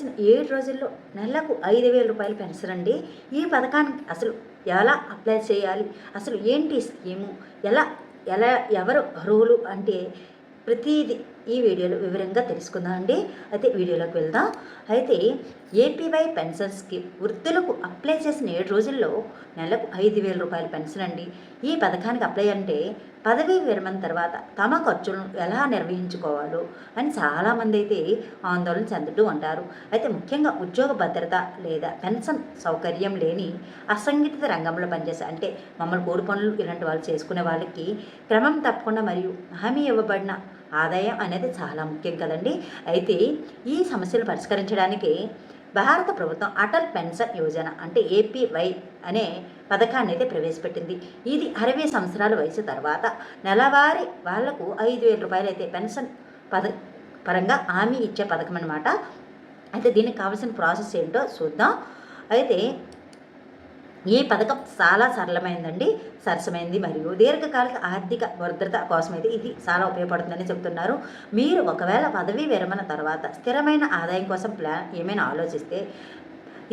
చేసిన ఏడు రోజుల్లో నెలకు ఐదు వేల రూపాయలు పెన్షన్ ఈ పథకానికి అసలు ఎలా అప్లై చేయాలి? అసలు ఏంటి స్కీము? ఎలా ఎలా ఎవరు అర్హులు అంటే ప్రతిదీ ఈ వీడియోలో వివరంగా తెలుసుకుందాం అండి. అయితే వీడియోలోకి వెళ్దాం. అయితే ఏపీవై పెన్షన్ స్కీమ్ వృద్ధులకు అప్లై చేసిన ఏడు రోజుల్లో నెలకు ఐదు వేల రూపాయల పెన్షన్ అండి. ఈ పథకానికి అప్లై అంటే పదవీ విరమణ తర్వాత తమ ఖర్చులను ఎలా నిర్వహించుకోవాలో అని చాలామంది అయితే ఆందోళన చెందుతూ ఉంటారు. అయితే ముఖ్యంగా ఉద్యోగ భద్రత లేదా పెన్షన్ సౌకర్యం లేని అసంఘటిత రంగంలో పనిచేసే అంటే మమ్మల్ని కోడి పనులు ఇలాంటి వాళ్ళు చేసుకునే వాళ్ళకి క్రమం తప్పకుండా మరియు హామీ ఇవ్వబడిన ఆదాయం అనేది చాలా ముఖ్యం కదండి. అయితే ఈ సమస్యలు పరిష్కరించడానికి భారత ప్రభుత్వం అటల్ పెన్షన్ యోజన అంటే ఏపీవై అనే పథకాన్ని అయితే ప్రవేశపెట్టింది. ఇది అరవై సంవత్సరాల వయసు తర్వాత నెలవారీ వాళ్ళకు ఐదు వేల రూపాయలు అయితే పెన్షన్ పథ పరంగా హామీ ఇచ్చే పథకం అనమాట అయితే దీనికి కావాల్సిన ప్రాసెస్ ఏంటో చూద్దాం. అయితే ఈ పథకం చాలా సరళమైందండి సరసమైంది మరియు దీర్ఘకాలిక ఆర్థిక భద్రత కోసం అయితే ఇది చాలా ఉపయోగపడుతుందని చెప్తున్నారు. మీరు ఒకవేళ పదవీ విరమణ తర్వాత స్థిరమైన ఆదాయం కోసం ప్లాన్ ఏమైనా ఆలోచిస్తే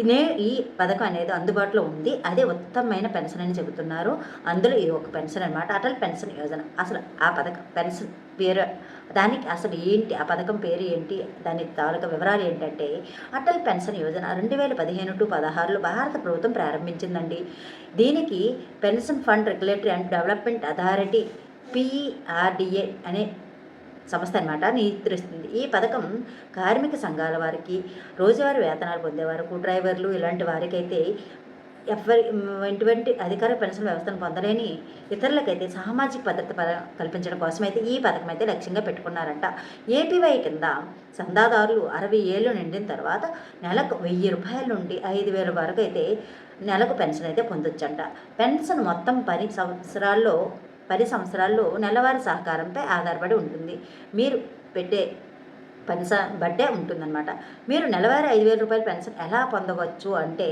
నే ఈ పథకం అనేది అందుబాటులో ఉంది. అదే ఉత్తమమైన పెన్షన్ అని చెబుతున్నారు. అందులో ఇది ఒక పెన్షన్ అనమాట అటల్ పెన్షన్ యోజన. అసలు ఆ పథకం పెన్షన్ పేరు. దానికి అసలు ఏంటి? ఆ పథకం పేరు ఏంటి? దాని తాలూకా వివరాలు ఏంటంటే అటల్ పెన్షన్ యోజన రెండు వేల పదిహేను టు పదహారులో భారత ప్రభుత్వం ప్రారంభించిందండి. దీనికి pension fund regulatory and development authority PRDA అనే సంస్థ అనమాట నియంత్రిస్తుంది ఈ పథకం కార్మిక సంఘాల వారికి రోజువారీ వేతనాలు పొందే వరకు డ్రైవర్లు ఇలాంటి వారికైతే ఎవరి ఎటువంటి అధికార పెన్షన్ వ్యవస్థను పొందలేని ఇతరులకైతే సామాజిక భద్రత కల్పించడం కోసం అయితే ఈ పథకం అయితే లక్ష్యంగా పెట్టుకున్నారంట. ఏపీవై కింద చందాదారులు అరవై ఏళ్ళు నిండిన తర్వాత నెలకు వెయ్యి రూపాయల నుండి ఐదు వేల వరకు అయితే నెలకు పెన్షన్ అయితే పొందొచ్చంట. పెన్షన్ మొత్తం పది సంవత్సరాల్లో పది సంవత్సరాల్లో నెలవారీ సహకారంపై ఆధారపడి ఉంటుంది. మీరు పెట్టే పెన్షన్ బట్టే ఉంటుందన్నమాట. మీరు నెలవారీ ఐదు వేల రూపాయల పెన్షన్ ఎలా పొందవచ్చు అంటే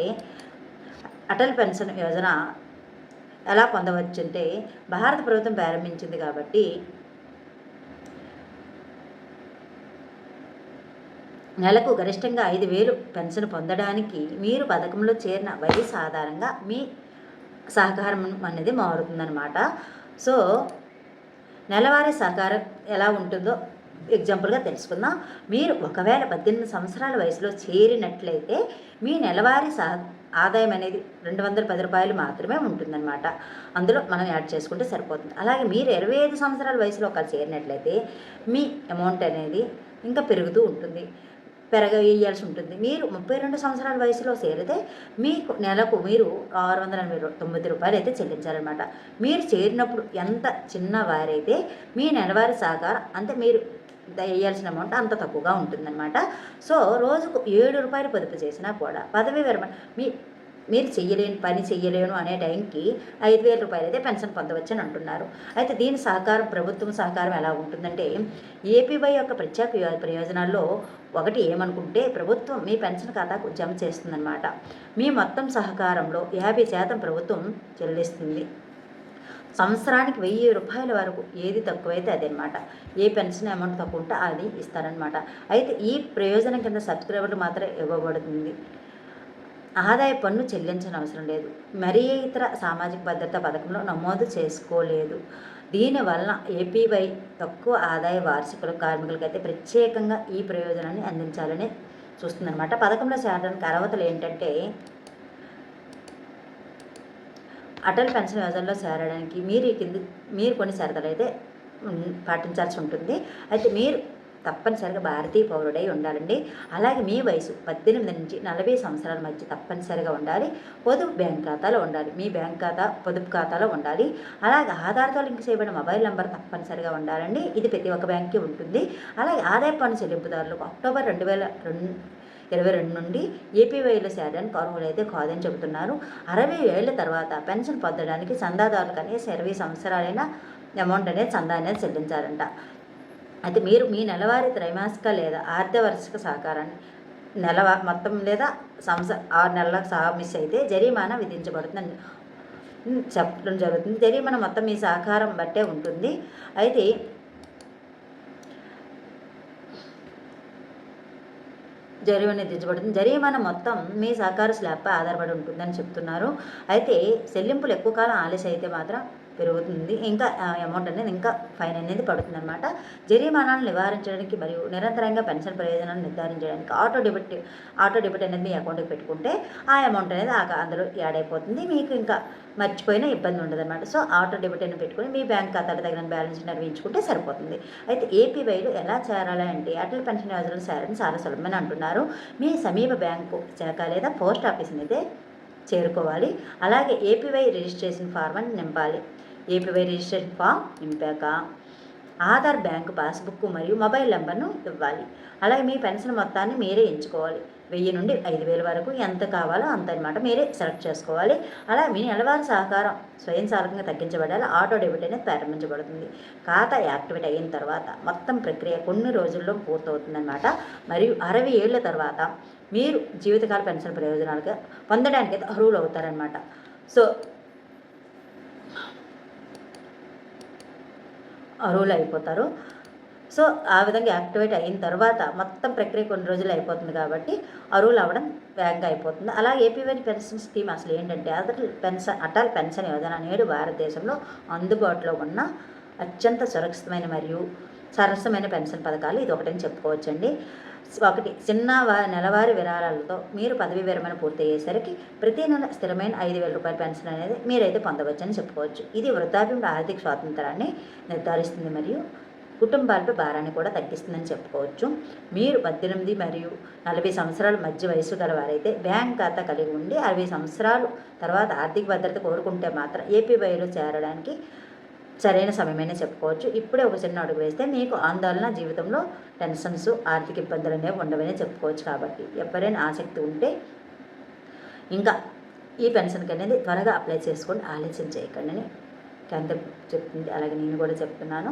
అటల్ పెన్షన్ యోజన ఎలా పొందవచ్చు అంటే భారత ప్రభుత్వం ప్రారంభించింది కాబట్టి నెలకు గరిష్టంగా ఐదు వేలు పెన్షన్ పొందడానికి మీరు పథకంలో చేరిన వయసు ఆధారంగా మీ సహకారం అనేది మారుతుందన్నమాట. సో నెలవారీ సహకారం ఎలా ఉంటుందో ఎగ్జాంపుల్గా తెలుసుకుందాం. మీరు ఒకవేళ పద్దెనిమిది సంవత్సరాల వయసులో చేరినట్లయితే మీ నెలవారీ సహ ఆదాయం అనేది రెండు వందల పది రూపాయలు మాత్రమే ఉంటుందన్నమాట. అందులో మనం యాడ్ చేసుకుంటే సరిపోతుంది. అలాగే మీరు ఇరవై ఐదు సంవత్సరాల వయసులో ఒక చేరినట్లయితే మీ అమౌంట్ అనేది ఇంకా పెరుగుతూ ఉంటుంది. పెరగవేయాల్సి ఉంటుంది. మీరు ముప్పై రెండు సంవత్సరాల వయసులో చేరితే మీకు నెలకు మీరు ఆరు వందల ఎనభై తొమ్మిది రూపాయలు అయితే చెల్లించాలన్నమాట. మీరు చేరినప్పుడు ఎంత చిన్న వారైతే మీ నెలవారీ సహకారం అంటే మీరు వేయాల్సిన అమౌంట్ అంత తక్కువగా ఉంటుందన్నమాట. సో రోజుకు ఏడు రూపాయలు పొదుపు చేసినా కూడా పదవి విరమణ మీ మీరు చెయ్యలేను పని చెయ్యలేను అనే టైంకి ఐదు వేల రూపాయలు అయితే పెన్షన్ పొందవచ్చని అంటున్నారు. అయితే దీని సహకారం ప్రభుత్వం సహకారం ఎలా ఉంటుందంటే ఏపీవై యొక్క ప్రత్యేక ప్రయోజనాల్లో ఒకటి ఏమనుకుంటే ప్రభుత్వం మీ పెన్షన్ ఖాతాకు జమ చేస్తుందన్నమాట. మీ మొత్తం సహకారంలో యాభై శాతం ప్రభుత్వం చెల్లిస్తుంది. సంవత్సరానికి వెయ్యి రూపాయల వరకు ఏది తక్కువైతే అదనమాట ఏ పెన్షన్ అమౌంట్ తక్కువ ఉంటే అది ఇస్తారనమాట అయితే ఈ ప్రయోజనం కింద సబ్స్క్రైబర్లు మాత్రమే ఇవ్వబడుతుంది. ఆదాయ పన్ను చెల్లించని అవసరం లేదు. మరీ ఇతర సామాజిక భద్రత పథకంలో నమోదు చేసుకోలేదు. దీనివలన ఏపీవై తక్కువ ఆదాయ వార్షికుల కార్మికులకైతే ప్రత్యేకంగా ఈ ప్రయోజనాన్ని అందించాలని చూస్తుందన్నమాట. పథకంలో చేరడానికి అర్హతలు ఏంటంటే అటల్ పెన్షన్ యోజనలో చేరడానికి మీరు ఈ కింది మీరు కొన్ని షరతులు అయితే పాటించాల్సి ఉంటుంది. అయితే మీరు తప్పనిసరిగా భారతీయ పౌరుడై ఉండాలండి. అలాగే మీ వయసు పద్దెనిమిది నుంచి నలభై సంవత్సరాల మధ్య తప్పనిసరిగా ఉండాలి. పొదుపు బ్యాంక్ ఖాతాలో ఉండాలి. మీ బ్యాంక్ ఖాతా పొదుపు ఖాతాలో ఉండాలి. అలాగే ఆధార్తో లింక్ చేయబడిన మొబైల్ నెంబర్ తప్పనిసరిగా ఉండాలండి. ఇది ప్రతి ఒక్క బ్యాంక్కి ఉంటుంది. అలాగే ఆదాయ పన్ను చెల్లింపుదారులకు అక్టోబర్ రెండు వేల రెండు ఇరవై రెండు నుండి ఏపీవైలో చేరడానికి అర్హులు అయితే కాదని చెబుతున్నారు. అరవై ఏళ్ళ తర్వాత పెన్షన్ పొందడానికి చందాదారులు కనీసం ఇరవై సంవత్సరాలైన అమౌంట్ అనేది చందా అనేది చెల్లించారంట. అయితే మీరు మీ నెలవారీ త్రైమాసిక లేదా ఆర్ధవార్షిక సహకారాన్ని నెలవా మొత్తం లేదా సంవత్సర ఆరు నెలలకు సహా మిస్ అయితే జరిమానా విధించబడుతుందని చెప్పడం జరుగుతుంది. జరిమానా మొత్తం మీ సహకారం బట్టే ఉంటుంది. అయితే జరిమానా విధించబడుతుంది జరిమానా మొత్తం మీ సహకార స్లాబ్పై ఆధారపడి ఉంటుందని చెప్తున్నారు. అయితే చెల్లింపులు ఎక్కువ కాలం ఆలస్య అయితే మాత్రం పెరుగుతుంది. ఇంకా అమౌంట్ అనేది ఇంకా ఫైన్ అనేది పడుతుంది అనమాట జరిమానాలను నివారించడానికి మరియు నిరంతరంగా పెన్షన్ ప్రయోజనాలను నిర్ధారించడానికి ఆటో డెబిట్ ఆటో డెబిట్ అనేది మీ అకౌంట్కి పెట్టుకుంటే ఆ అమౌంట్ అనేది ఆ- అందులో యాడ్ అయిపోతుంది. మీకు ఇంకా మర్చిపోయినా ఇబ్బంది ఉండదు అనమాట సో ఆటో డెబిట్ అని పెట్టుకుని మీ బ్యాంక్ ఖాతాలో తగిన బ్యాలెన్స్ నిర్వహించుకుంటే సరిపోతుంది. అయితే ఏపీవైలో ఎలా చేరాలి అంటే అటల్ పెన్షన్ యోజనలో చేరని చాలా సులభమని అంటున్నారు. మీ సమీప బ్యాంకు శాఖ లేదా పోస్ట్ ఆఫీస్ని అయితే చేరుకోవాలి. అలాగే ఏపీవై రిజిస్ట్రేషన్ ఫార్మ్ అని నింపాలి. ఏపీవై రిజిస్ట్రేషన్ ఫామ్ నింపాక ఆధార్ బ్యాంకు పాస్బుక్ మరియు మొబైల్ నెంబర్ను ఇవ్వాలి. అలాగే మీ పెన్షన్ మొత్తాన్ని మీరే ఎంచుకోవాలి. వెయ్యి నుండి ఐదు వేల వరకు ఎంత కావాలో అంత అనమాట మీరే సెలెక్ట్ చేసుకోవాలి. అలా మీ నెలవారీ సహకారం స్వయం చాలకంగా తగ్గించబడాలి. ఆటో డెబిట్ అనేది ప్రారంభించబడుతుంది. ఖాతా యాక్టివేట్ అయిన తర్వాత మొత్తం ప్రక్రియ కొన్ని రోజుల్లో పూర్తవుతుందన్నమాట. మరియు అరవై ఏళ్ళ తర్వాత మీరు జీవితకాల పెన్షన్ ప్రయోజనాలుగా పొందడానికి అయితే అర్హులు అవుతారనమాట సో రూల్ అయిపోతారు. సో ఆ విధంగా యాక్టివేట్ అయిన తర్వాత మొత్తం ప్రక్రియ కొన్ని రోజులు అయిపోతుంది కాబట్టి అరువులు అవ్వడం వేగంగా అయిపోతుంది. అలా ఏపీవై పెన్షన్ స్కీమ్ అసలు ఏంటంటే అటల్ పెన్షన్ అటల్ పెన్షన్ యోజన నేడు భారతదేశంలో అందుబాటులో ఉన్న అత్యంత సురక్షితమైన మరియు సరసమైన పెన్షన్ పథకాలు ఇది ఒకటని చెప్పుకోవచ్చండి. ఒకటి చిన్న నెలవారి విరాళాలతో మీరు పదవి విరమణ పూర్తి అయ్యేసరికి ప్రతి నెల స్థిరమైన ఐదు వేల రూపాయల పెన్షన్ అనేది మీరైతే పొందవచ్చని చెప్పుకోవచ్చు. ఇది వృద్ధాప్యంలో ఆర్థిక స్వాతంత్రాన్ని నిర్ధారిస్తుంది మరియు కుటుంబాలపై భారాన్ని కూడా తగ్గిస్తుందని చెప్పుకోవచ్చు. మీరు పద్దెనిమిది మరియు నలభై సంవత్సరాల మధ్య వయసు గల వారైతే బ్యాంక్ ఖాతా కలిగి ఉండి అరవై సంవత్సరాలు తర్వాత ఆర్థిక భద్రత కోరుకుంటే మాత్రం ఏపీవైలో చేరడానికి సరైన సమయమైనా చెప్పుకోవచ్చు. ఇప్పుడే ఒక చిన్న అడుగు వేస్తే మీకు ఆందోళన జీవితంలో టెన్షన్స్ ఆర్థిక ఇబ్బందులు అనేవి ఉండవనే చెప్పుకోవచ్చు కాబట్టి. ఎవరైనా ఆసక్తి ఉంటే ఇంకా ఈ పెన్షన్కి అనేది త్వరగా అప్లై చేసుకోండి ఆలస్యం చేయకండి అని చెప్తుంది అలాగే నేను కూడా చెప్తున్నాను.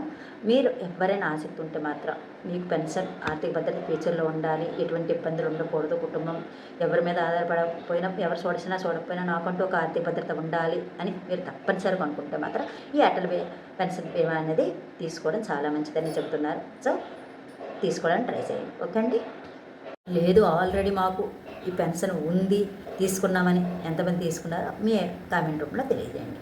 మీరు ఎవరైనా ఆసక్తి ఉంటే మాత్రం మీకు పెన్షన్ ఆర్థిక భద్రత ఫ్యూచర్లో ఉండాలి. ఎటువంటి ఇబ్బందులు ఉండకూడదు. కుటుంబం ఎవరి మీద ఆధారపడకపోయినా ఎవరు చూడసినా చూడకపోయినా నాకంటూ ఒక ఆర్థిక భద్రత ఉండాలి అని మీరు తప్పనిసరిగా అనుకుంటే మాత్రం ఈ అటల్ బీ పెన్షన్ బీమా అనేది తీసుకోవడం చాలా మంచిదని చెప్తున్నారు సో తీసుకోవడానికి ట్రై చేయండి. ఓకే అండి? లేదు ఆల్రెడీ మాకు ఈ పెన్షన్ ఉంది తీసుకున్నామని ఎంతమంది తీసుకున్నారో మీ కామెంట్ రూపంలో తెలియజేయండి.